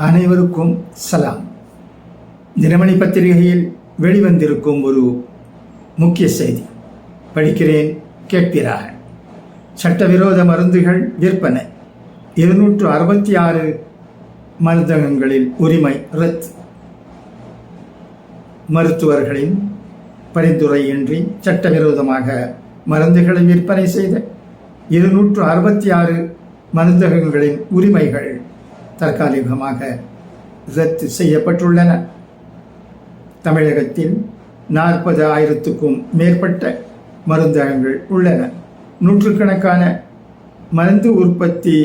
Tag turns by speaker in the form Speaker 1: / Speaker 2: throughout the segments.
Speaker 1: அனைவருக்கும் சலாம். தினமணி பத்திரிகையில் வெளிவந்திருக்கும் ஒரு முக்கிய செய்தி. படிக்கிறேன் கேட்பீராக. சட்டவிரோத மருந்துகள் விற்பனை. இருநூற்று அறுபத்தி ஆறு மருந்தகங்களில் உரிமை ரத்து. மருத்துவர்களின் பரிந்துரையின்றி சட்டவிரோதமாக மருந்துகளை விற்பனை செய்த இருநூற்று அறுபத்தி ஆறு மருந்தகங்களின் உரிமைகள் தற்காலிகமாக ரத்து செய்யப்பட்டுள்ளன. தமிழகத்தில் நாற்பது ஆயிரத்துக்கும் மேற்பட்ட மருந்தகங்கள் உள்ளன. நூற்றுக்கணக்கான மருந்து உற்பத்தி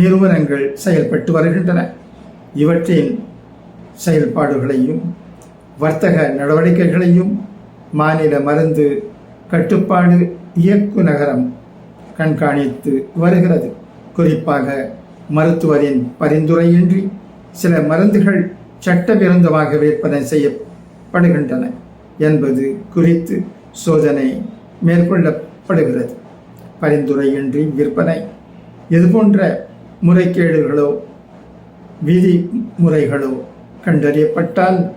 Speaker 1: நிறுவனங்கள் செயல்பட்டு வருகின்றன. இவற்றின் செயல்பாடுகளையும் வர்த்தக நடவடிக்கைகளையும் மாநில மருந்து கட்டுப்பாடு இயக்குநகரம் கண்காணித்து வருகிறது. குறிப்பாக மருத்துவரின் பரிந்துரையின்றி சில மருந்துகள் சட்டவிரோதமாக விற்பனை செய்யப்படுகின்றன என்பது குறித்து சோதனை மேற்கொள்ளப்படுகிறது. பரிந்துரையின்றி விற்பனை. இதுபோன்ற முறைகேடுகளோ விதி முறைகளோ கண்டறியப்பட்டால்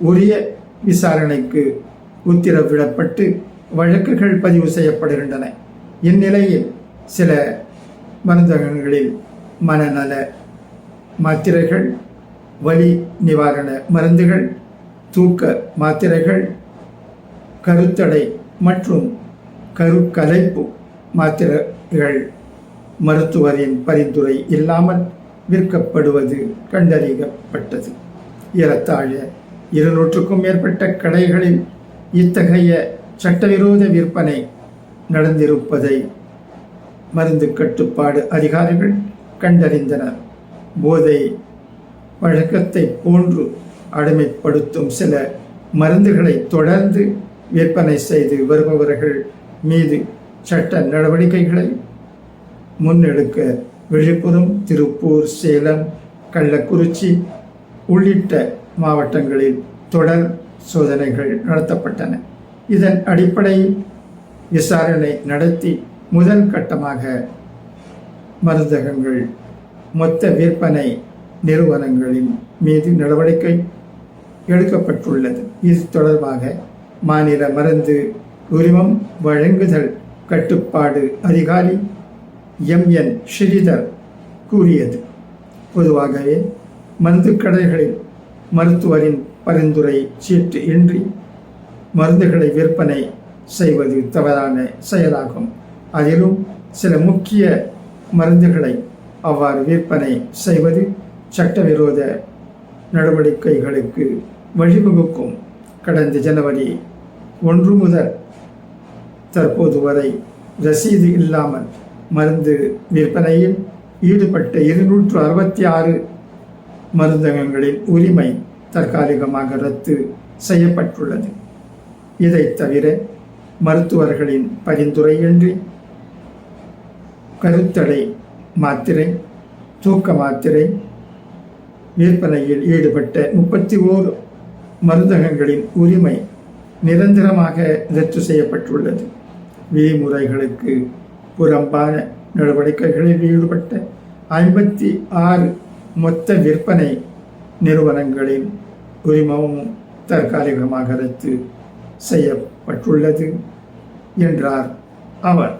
Speaker 1: உரிய விசாரணைக்கு உத்தரவிடப்பட்டு வழக்குகள் பதிவு செய்யப்படுகின்றன. இந்நிலையில் சில மருந்தகங்களில் மனநல மாத்திரைகள் வலி நிவாரண மருந்துகள் தூக்க மாத்திரைகள் கருத்தடை மற்றும் கருக்கலைப்பு மாத்திரைகள் மருத்துவரின் பரிந்துரை இல்லாமல் விற்கப்படுவது கண்டறியப்பட்டது. ஏறத்தாழ இருநூற்றுக்கும் மேற்பட்ட கடைகளில் இத்தகைய சட்டவிரோத விற்பனை நடந்திருப்பதை மருந்து கட்டுப்பாடு அதிகாரிகள் கண்டறிந்தனர். போதை வழக்கத்தை போன்று அடிமைப்படுத்தும் சில மருந்துகளை தொடர்ந்து விற்பனை செய்து வருபவர்கள் மீது சட்ட நடவடிக்கைகளை முன்னெடுக்க விழுப்புரம் திருப்பூர் சேலம் கள்ளக்குறிச்சி உள்ளிட்ட மாவட்டங்களில் தொடர் சோதனைகள் நடத்தப்பட்டன. இதன் அடிப்படையில் விசாரணை நடத்தி முதல் கட்டமாக மருந்தகங்கள் மொத்த விற்பனை நிறுவனங்களின் மீது நடவடிக்கை எடுக்கப்பட்டுள்ளது. இது தொடர்பாக மாநில மருந்து உரிமம் வழங்குதல் கட்டுப்பாடு அதிகாரி எம். என். ஸ்ரீதர் கூறியது. பொதுவாகவே மருந்து கடைகளில் மருத்துவரின் பரிந்துரை சீட்டு இன்றி மருந்துகளை விற்பனை செய்வது தவறான செயலாகும். அதிலும் சில முக்கிய மருந்துகளை அவ்வாறு விற்பனை செய்வது சட்டவிரோத நடவடிக்கைகளுக்கு வழிவகுக்கும். கடந்த ஜனவரி ஒன்று முதல் தற்போது வரை ரசீது இல்லாமல் மருந்து விற்பனையில் ஈடுபட்ட இருநூற்று அறுபத்தி ஆறு மருந்தகங்களின் உரிமை தற்காலிகமாக ரத்து செய்யப்பட்டுள்ளது. இதை தவிர மருத்துவர்களின் பரிந்துரையின்றி கருத்தடை மாத்திரை தூக்க மாத்திரை விற்பனையில் ஈடுபட்ட முப்பத்தி ஓரு மருந்தகங்களின் உரிமை நிரந்தரமாக ரத்து செய்யப்பட்டுள்ளது. விதிமுறைகளுக்கு புறம்பான நடவடிக்கைகளில் ஈடுபட்ட ஐம்பத்தி ஆறு மொத்த விற்பனை நிறுவனங்களின் உரிமமும் தற்காலிகமாக ரத்து செய்யப்பட்டுள்ளது என்றார் அவர்.